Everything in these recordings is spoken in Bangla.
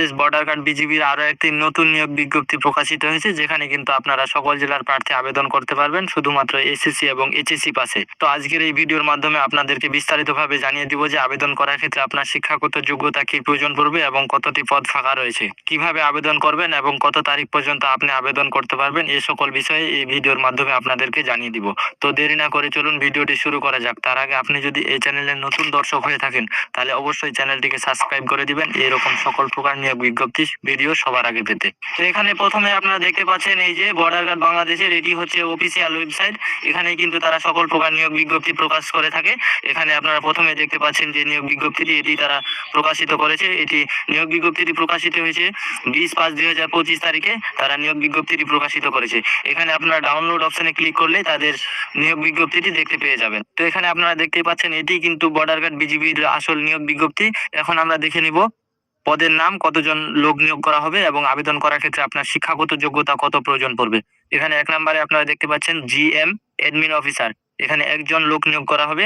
দেশ বর্ডার গার্ড বিজিবির আরও একটি নতুন নিয়োগ বিজ্ঞপ্তি প্রকাশিত হয়েছে, যেখানে কিন্তু আপনারা সকল জেলার প্রার্থী আবেদন করতে পারবেন, শুধুমাত্র এসএসসি এবং এইচএসসি পাশে তো আজকের এই ভিডিওর মাধ্যমে আপনাদেরকে বিস্তারিতভাবে জানিয়ে দিব যে আবেদন করার ক্ষেত্রে আপনার শিক্ষাগত যোগ্যতা কি প্রয়োজন পড়বে এবং কতটি পদ ফাঁকা রয়েছে। কীভাবে আবেদন করবেন এবং কত তারিখ পর্যন্ত আপনি আবেদন করতে পারবেন, এ সকল বিষয়ে এই ভিডিওর মাধ্যমে আপনাদেরকে জানিয়ে দিব। তো দেরি না করে চলুন ভিডিওটি শুরু করা যাক। তার আগে আপনি যদি এই চ্যানেলের নতুন দর্শক হয়ে থাকেন, তাহলে অবশ্যই চ্যানেলটিকে সাবস্ক্রাইব করে দিবেন। এরকম সকল প্রকার নিয়োগ বিজ্ঞপ্তি ভিডিও সবার আগে পেতে। তো এখানে প্রথমে আপনারা দেখতে পাচ্ছেন এই যে বর্ডার গার্ড বাংলাদেশের এটি হচ্ছে অফিসিয়াল ওয়েবসাইট এখানে কিন্তু তারা সকল প্রকার নিয়োগ বিজ্ঞপ্তি প্রকাশ করে থাকে। এখানে আপনারা প্রথমে দেখতে পাচ্ছেন যে নিয়োগ বিজ্ঞপ্তিটি এটি তারা প্রকাশিত করেছে। এটি নিয়োগ বিজ্ঞপ্তিটি প্রকাশিত হয়েছে বিশ পাঁচ দুই হাজার পঁচিশ তারিখে তারা নিয়োগ বিজ্ঞপ্তিটি প্রকাশিত করেছে। এখানে আপনারা ডাউনলোড অপশনে ক্লিক করলে তাদের নিয়োগ বিজ্ঞপ্তিটি দেখতে পেয়ে যাবেন। তো এখানে আপনারা দেখতে পাচ্ছেন এটি কিন্তু বর্ডার গার্ড বিজিবির আসল নিয়োগ বিজ্ঞপ্তি। এখন আমরা দেখে নিব পদের নাম, কতজন লোক নিয়োগ করা হবে এবং আবেদন করার ক্ষেত্রে আপনার শিক্ষাগত যোগ্যতা কত প্রয়োজন পড়বে। এখানে এক নম্বরে আপনারা দেখতে পাচ্ছেন জি এম এডমিন অফিসার। এখানে একজন লোক নিয়োগ করা হবে।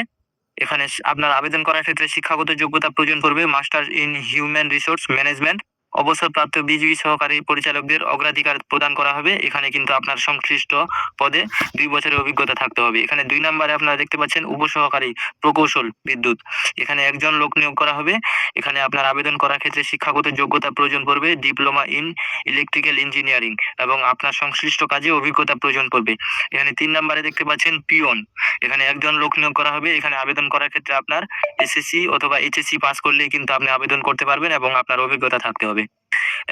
এখানে আপনার আবেদন করার ক্ষেত্রে শিক্ষাগত যোগ্যতা প্রয়োজন পড়বে। Master in human resource management. অবসরপ্রাপ্ত বিজিবি সহকারী পরিচালকদের অগ্রাধিকার প্রদান করা হবে। এখানে কিন্তু আপনার সংশ্লিষ্ট পদে দুই বছরের অভিজ্ঞতা থাকতে হবে। এখানে দুই নম্বরে আপনারা দেখতে পাচ্ছেন উপসহকারী প্রকৌশল বিদ্যুৎ। এখানে একজন লোক নিয়োগ করা হবে। এখানে আপনার আবেদন করার ক্ষেত্রে শিক্ষাগত যোগ্যতা প্রয়োজন পড়বে, ডিপ্লোমা ইন ইলেকট্রিক্যাল ইঞ্জিনিয়ারিং এবং আপনার সংশ্লিষ্ট কাজে অভিজ্ঞতা প্রয়োজন পড়বে। এখানে তিন নম্বরে দেখতে পাচ্ছেন পিওন। এখানে একজন লোক নিয়োগ করা হবে। এখানে আবেদন করার ক্ষেত্রে আপনার এসএসসি অথবা এইচএসসি পাস করলেই কিন্তু আপনি আবেদন করতে পারবেন এবং আপনার অভিজ্ঞতা থাকতে হবে।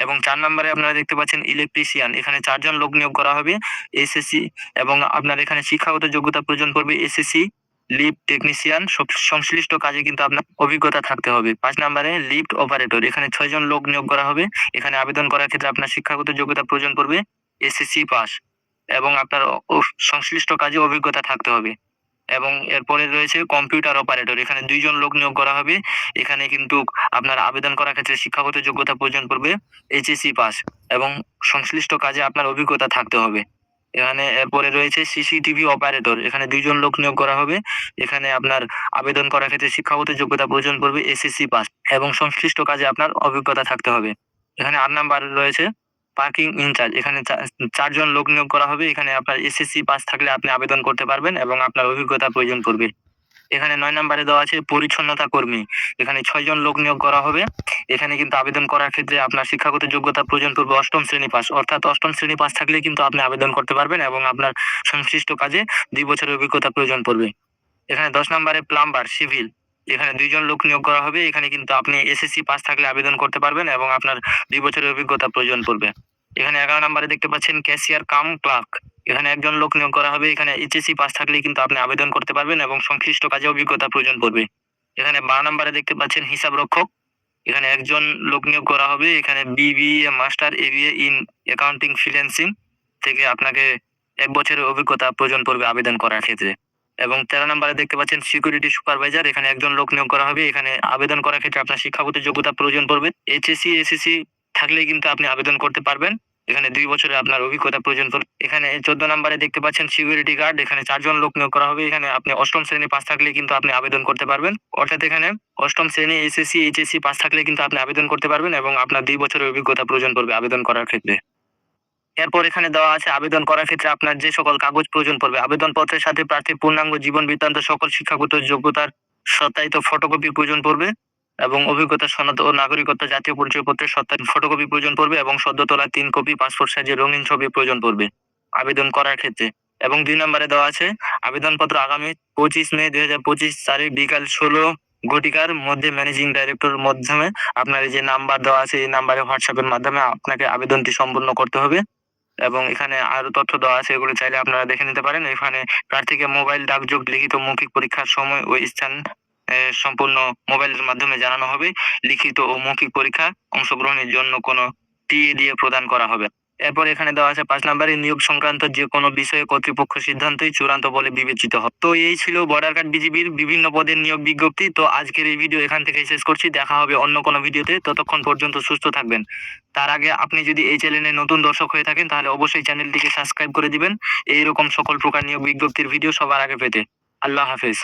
এবং চার নম্বরে আপনারা দেখতে পাচ্ছেন ইলেকট্রিশিয়ান এখানে চারজন লোক নিয়োগ করা হবে। এসএসসি এবং আপনার এখানে শিক্ষাগত যোগ্যতা প্রয়োজন পড়বে এসএসসি লিফট টেকনিশিয়ান সংশ্লিষ্ট কাজে কিন্তু আপনার অভিজ্ঞতা থাকতে হবে। পাঁচ নম্বরে লিফট অপারেটর এখানে ছয়জন লোক নিয়োগ করা হবে। এখানে আবেদন করার ক্ষেত্রে আপনার শিক্ষাগত যোগ্যতা প্রয়োজন পড়বে এসএসসি পাস এবং আপনার সংশ্লিষ্ট কাজে অভিজ্ঞতা থাকতে হবে। এবং এরপরে রয়েছে কম্পিউটার অপারেটর এখানে দুইজন লোক নিয়োগ করা হবে। এখানে কিন্তু আপনার আবেদন করার ক্ষেত্রে শিক্ষাগত যোগ্যতা প্রয়োজন পড়বে এইচএসসি পাস এবং সংশ্লিষ্ট কাজে আপনার অভিজ্ঞতা থাকতে হবে। এখানে এরপরে রয়েছে সিসিটিভি অপারেটর এখানে দুইজন লোক নিয়োগ করা হবে। এখানে আপনার আবেদন করার ক্ষেত্রে শিক্ষাগত যোগ্যতা প্রয়োজন পড়বে এসএসসি পাস এবং সংশ্লিষ্ট কাজে আপনার অভিজ্ঞতা থাকতে হবে। এখানে আট নাম্বার রয়েছে। পার্কিং ইনচার্জ এখানে চারজন লোক নিয়োগ করা হবে। এখানে আপনার এসএসসি পাস থাকলে আপনি আবেদন করতে পারবেন এবং আপনার অভিজ্ঞতা প্রয়োজন পড়বে। এখানে নয় নম্বরে দেওয়া আছে পরিচ্ছন্নতা কর্মী। এখানে ছয়জন লোক নিয়োগ করা হবে। এখানে কিন্তু আবেদন করার ক্ষেত্রে আপনার শিক্ষাগত যোগ্যতা প্রয়োজন পড়বে অষ্টম শ্রেণি পাস অর্থাৎ অষ্টম শ্রেণি পাস থাকলে কিন্তু আপনি আবেদন করতে পারবেন এবং আপনার সংশ্লিষ্ট কাজে দুই বছরের অভিজ্ঞতা প্রয়োজন পড়বে। এখানে দশ নম্বরে প্লাম্বার সিভিল এখানে দুইজন লোক নিয়োগ করা হবে। এখানে কিন্তু আপনি এসএসসি পাস থাকলে আবেদন করতে পারবেন এবং আপনার দুই বছরের অভিজ্ঞতা প্রয়োজন পড়বে। এখানে এগারো নম্বরে দেখতে পাচ্ছেন ক্যাশিয়ার কাম ক্লার্ক এখানে একজন লোক নিয়োগ করা হবে। এখানে এইচএসসি পাস থাকলে কিন্তু আপনি আবেদন করতে পারবেন এবং সংশ্লিষ্ট কাজে অভিজ্ঞতা প্রয়োজন পড়বে। এখানে বারো নম্বরে দেখতে পাচ্ছেন হিসাব রক্ষক। এখানে একজন লোক নিয়োগ করা হবে। এখানে BBA master MBA in accounting financing থেকে আপনাকে এক বছরের অভিজ্ঞতা প্রয়োজন পড়বে আবেদন করার ক্ষেত্রে। এবং তেরো নম্বরে দেখতে পাচ্ছেন সিকিউরিটি সুপারভাইজার এখানে একজন লোক নিয়োগ করা হবে। এখানে আবেদন করার ক্ষেত্রে আপনার শিক্ষাগত যোগ্যতা প্রয়োজন পড়বে। এইচএসসি এসএসসি থাকলে কিন্তু আপনি আবেদন করতে পারবেন। এখানে দুই বছরে আপনার অভিজ্ঞতা প্রয়োজন পড়বে। এখানে চোদ্দ নম্বরে দেখতে পাচ্ছেন সিকিউরিটি গার্ড এখানে চারজন লোক নিয়োগ করা হবে। এখানে আপনি অষ্টম শ্রেণি পাস থাকলে কিন্তু আপনি আবেদন করতে পারবেন। অর্থাৎ এখানে অষ্টম শ্রেণি এসএসসি এইচএসসি পাস থাকলে কিন্তু আপনি আবেদন করতে পারবেন এবং আপনার দুই বছরের অভিজ্ঞতা প্রয়োজন পড়বে আবেদন করার ক্ষেত্রে। এরপর এখানে দেওয়া আছে, আবেদন করার ক্ষেত্রে আপনার যে সকল কাগজ প্রয়োজন পড়বে। আবেদন পত্রের সাথে প্রার্থীর পূর্ণাঙ্গ জীবন বৃত্তান্ত, সকল শিক্ষাগত যোগ্যতার সত্যায়িত ফটোকপি প্রয়োজন পড়বে এবং অভিজ্ঞতা সনদ ও নাগরিকত্ব জাতীয় পরিচয় পত্রের সত্যায়িত ফটোকপি প্রয়োজন পড়বে এবং সদ্য তোলা তিন কপি, পাসপোর্ট সাইজের রঙিন ছবি প্রয়োজন পড়বে আবেদন করার ক্ষেত্রে। এবং দুই নম্বরে দেওয়া আছে, আবেদনপত্র আগামী পঁচিশ মে দুই হাজার পঁচিশ তারিখ বিকাল ষোলো ঘটিকার মধ্যে ম্যানেজিং ডাইরেক্টর মাধ্যমে আপনার যে নাম্বার দেওয়া আছে, এই নাম্বারে হোয়াটসঅ্যাপের মাধ্যমে আপনাকে আবেদনটি সম্পূর্ণ করতে হবে। এবং এখানে আরও তথ্য দেওয়া আছে, এগুলো চাইলে আপনারা দেখে নিতে পারেন। এখানে প্রার্থীকে মোবাইল ডাকযোগ, লিখিত মৌখিক পরীক্ষার সময় ও স্থান সম্পূর্ণ মোবাইলের মাধ্যমে জানানো হবে। লিখিত ও মৌখিক পরীক্ষা অংশগ্রহণের জন্য কোনো টিএ দিয়ে প্রদান করা হবে এরপর এখানে দেওয়া আছে, পাঁচ নম্বরে, নিয়োগ সংক্রান্ত যে কোনো বিষয়ে কর্তৃপক্ষ সিদ্ধান্তই চূড়ান্ত বলে বিবেচিত হবে। তো এই ছিল বর্ডার গার্ড বিজিবির বিভিন্ন পদের নিয়োগ বিজ্ঞপ্তি। তো আজকের এই ভিডিও এখান থেকে শেষ করছি। দেখা হবে অন্য কোনো ভিডিওতে ততক্ষণ পর্যন্ত সুস্থ থাকবেন। তার আগে আপনি যদি এই চ্যানেলে নতুন দর্শক হয়ে থাকেন, তাহলে অবশ্যই চ্যানেলটিকে সাবস্ক্রাইব করে দিবেন। এইরকম সকল প্রকার নিয়োগ বিজ্ঞপ্তির ভিডিও সবার আগে পেতে। আল্লাহ হাফেজ।